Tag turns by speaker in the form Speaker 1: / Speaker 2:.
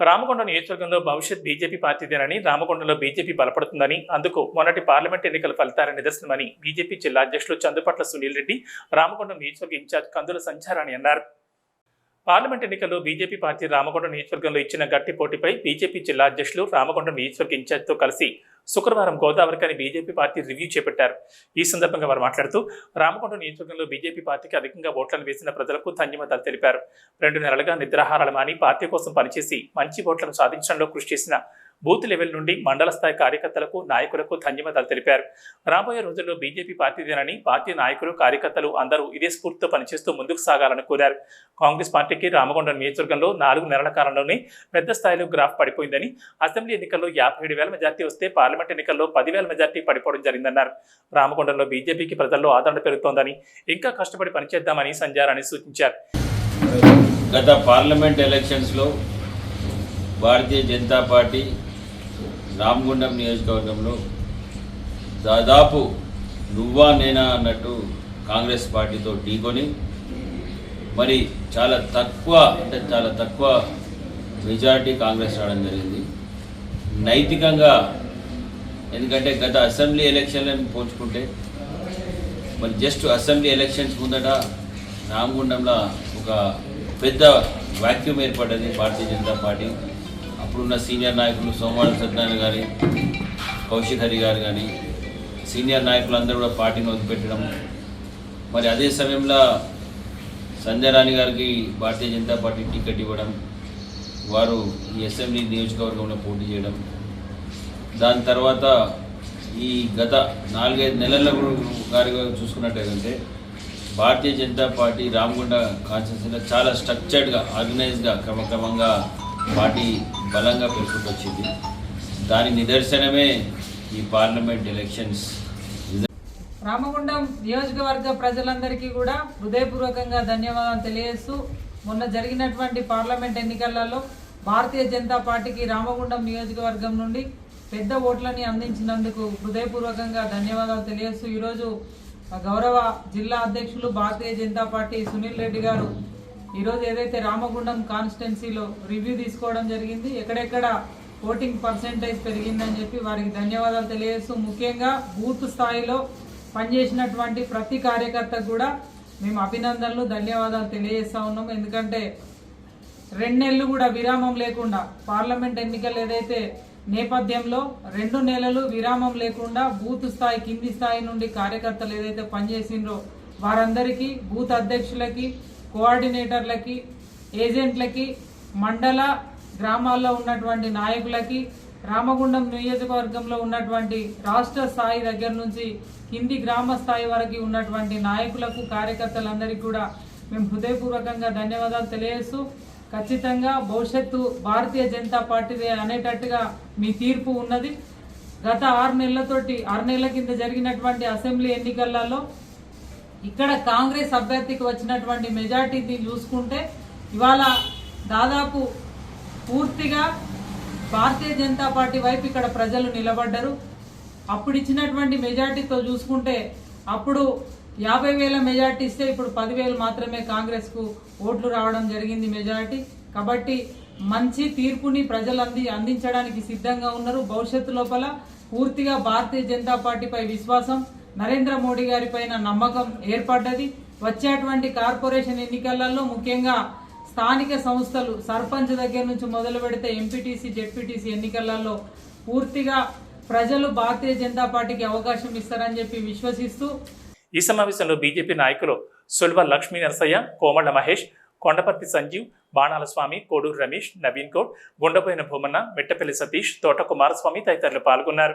Speaker 1: రామకొండ నియోజకవర్గంలో భవిష్యత్ BJP పార్టీదేనని రామకొండలో BJP బలపడుతుందని అందుకు మొన్నటి పార్లమెంట్ ఎన్నికల ఫలితాల నిదర్శనమని బీజేపీ జిల్లా అధ్యక్షులు చందుపట్ల సునీల్ రెడ్డి రామకొండ నియోజకవర్గ ఇన్ఛార్జ్ కందుల సంచారాన్ని అన్నారు. పార్లమెంట్ ఎన్నికల్లో బీజేపీ పార్టీ రామకొండ నియోజకవర్గంలో ఇచ్చిన గట్టి పోటీపై బీజేపీ జిల్లా అధ్యక్షులు రామకొండ నియోజకవర్గ ఇన్ఛార్జ్తో కలిసి శుక్రవారం గోదావరికని బీజేపీ పార్టీ రివ్యూ చేపట్టారు. ఈ సందర్భంగా వారు మాట్లాడుతూ రామకొండ నియోజకవర్గంలో బీజేపీ పార్టీకి అధికంగా ఓట్లను వేసిన ప్రజలకు ధన్యవాదాలు తెలిపారు. రెండు నెలలుగా నిద్రాహారాలు మాని పార్టీ కోసం పనిచేసి మంచి ఓట్లను సాధించడంలో కృషి చేసిన బూత్ లెవెల్ నుండి మండల స్థాయి కార్యకర్తలకు నాయకులకు ధన్యవాదాలు తెలిపారు. రాబోయే రోజుల్లో బీజేపీ పార్టీదేనని పార్టీ నాయకులు కార్యకర్తలు అందరూ ఇదే స్ఫూర్తితో పనిచేస్తూ ముందుకు సాగాలని కోరారు. కాంగ్రెస్ పార్టీకి రామకొండ నియోజకవర్గంలో నాలుగు నెలల కాలంలోనే పెద్ద స్థాయిలో గ్రాఫ్ పడిపోయిందని అసెంబ్లీ ఎన్నికల్లో యాభై ఏడు వేల మెజార్టీ వస్తే పార్లమెంట్ ఎన్నికల్లో పదివేల మెజార్టీ పడిపోవడం జరిగిందన్నారు. రామకొండంలో బీజేపీకి ప్రజల్లో ఆదరణ పెరుగుతోందని ఇంకా కష్టపడి పనిచేద్దామని సంజారాన్ని సూచించారు.
Speaker 2: గత పార్లమెంట్ ఎలక్షన్స్లో భారతీయ జనతా పార్టీ రామగుండం నియోజకవర్గంలో దాదాపు నువ్వా నేనా అన్నట్టు కాంగ్రెస్ పార్టీతో ఢీకొని మరి చాలా తక్కువ అంటే చాలా తక్కువ మెజారిటీ కాంగ్రెస్ రావడం జరిగింది. నైతికంగా ఎందుకంటే గత అసెంబ్లీ ఎలక్షన్లను పోల్చుకుంటే మరి జస్ట్ అసెంబ్లీ ఎలక్షన్స్ ముందట రామగుండంలో ఒక పెద్ద వాక్యూమ్ ఏర్పడ్డది భారతీయ జనతా పార్టీ. అప్పుడున్న సీనియర్ నాయకులు సోమవారం సత్యనారాయణ గారి కౌశిక్ హరి గారు కానీ సీనియర్ నాయకులందరూ కూడా పార్టీని వదిలిపెట్టడం. మరి అదే సమయంలో సంజయ్ రాణి గారికి భారతీయ జనతా పార్టీ టికెట్ ఇవ్వడం వారు ఈ అసెంబ్లీ నియోజకవర్గంలో పోటీ చేయడం. దాని తర్వాత ఈ గత నాలుగైదు నెలల గారిగా చూసుకున్నట్టయితే భారతీయ జనతా పార్టీ రామగుండ కాన్స్టిట్యూన్సీలో చాలా స్ట్రక్చర్డ్గా ఆర్గనైజ్గా క్రమక్రమంగా పార్టీ బలంగా పెరుగుతూ వచ్చింది దాని నిదర్శనమే ఈ పార్లమెంట్ ఎలక్షన్స్.
Speaker 3: రామగుండం నియోజకవర్గ ప్రజలందరికీ కూడా హృదయపూర్వకంగా ధన్యవాదాలు తెలియజేస్తూ మొన్న జరిగినటువంటి పార్లమెంట్ ఎన్నికలలో భారతీయ జనతా పార్టీకి రామగుండం నియోజకవర్గం నుండి పెద్ద ఓట్లని అందించినందుకు హృదయపూర్వకంగా ధన్యవాదాలు తెలియజేస్తూ ఈరోజు గౌరవ జిల్లా అధ్యక్షులు భారతీయ జనతా పార్టీ సునీల్ రెడ్డి గారు ఈరోజు ఏదైతే రామగుండం కాన్స్టిట్యున్సీలో రివ్యూ తీసుకోవడం జరిగింది ఎక్కడెక్కడ ఓటింగ్ పర్సెంటేజ్ పెరిగిందని చెప్పి వారికి ధన్యవాదాలు తెలియజేస్తూ ముఖ్యంగా బూత్ స్థాయిలో పనిచేసినటువంటి ప్రతి కార్యకర్తకు కూడా మేము అభినందనలు ధన్యవాదాలు తెలియజేస్తూ ఉన్నాం. ఎందుకంటే రెండు నెలలు కూడా విరామం లేకుండా పార్లమెంట్ ఎన్నికలు ఏదైతే నేపథ్యంలో రెండు నెలలు విరామం లేకుండా బూత్ స్థాయి కింది స్థాయి నుండి కార్యకర్తలు ఏదైతే పనిచేసిండ్రో వారందరికీ బూత్ అధ్యక్షులకి కోఆర్డినేటర్లకి ఏజెంట్లకి మండల గ్రామాల్లో ఉన్నటువంటి నాయకులకి రామగుండం నియోజకవర్గంలో ఉన్నటువంటి రాష్ట్ర స్థాయి దగ్గర నుంచి కింది గ్రామ స్థాయి వరకు ఉన్నటువంటి నాయకులకు కార్యకర్తలందరికీ కూడా మేము హృదయపూర్వకంగా ధన్యవాదాలు తెలియజేస్తూ ఖచ్చితంగా భవిష్యత్తు భారతీయ జనతా పార్టీదే అనేటట్టుగా మీ తీర్పు ఉన్నది. గత ఆరు నెలలతోటి ఆరు నెలల కింద జరిగినటువంటి అసెంబ్లీ ఎన్నికలలో ఇక్కడ కాంగ్రెస్ అభ్యర్థికి వచ్చినటువంటి మెజార్టీని చూసుకుంటే ఇవాళ దాదాపు పూర్తిగా భారతీయ జనతా పార్టీ వైపు ఇక్కడ ప్రజలు నిలబడ్డారు. అప్పుడు ఇచ్చినటువంటి మెజార్టీతో చూసుకుంటే అప్పుడు యాభై వేల మెజార్టీ ఇస్తే ఇప్పుడు పదివేలు మాత్రమే కాంగ్రెస్కు ఓట్లు రావడం జరిగింది మెజార్టీ. కాబట్టి మంచి తీర్పుని ప్రజలంది అందించడానికి సిద్ధంగా ఉన్నారు. భవిష్యత్తు లోపల పూర్తిగా భారతీయ జనతా పార్టీపై విశ్వాసం నరేంద్ర మోడీ గారి పైన నమ్మకం ఏర్పడ్డది. వచ్చేటువంటి కార్పొరేషన్ ఎన్నికలలో ముఖ్యంగా స్థానిక సంస్థలు సర్పంచ్ దగ్గర నుంచి మొదలు పెడితే ఎంపీటీసీ జెడ్పీటీసీ ఎన్నికలలో పూర్తిగా ప్రజలు భారతీయ జనతా పార్టీకి అవకాశం ఇస్తారని చెప్పి విశ్వసిస్తూ
Speaker 1: ఈ సమావేశంలో బీజేపీ నాయకులు సుల్వ లక్ష్మీ నరసయ్య కోమళ్ళ మహేష్ కొండపర్తి సంజీవ్ బాణాల స్వామి కోడూరు రమేష్ నవీన్ గౌడ్ గుండపోయిన భూమన్న మిట్టపల్లి సతీష్ తోట కుమారస్వామి తదితరులు పాల్గొన్నారు.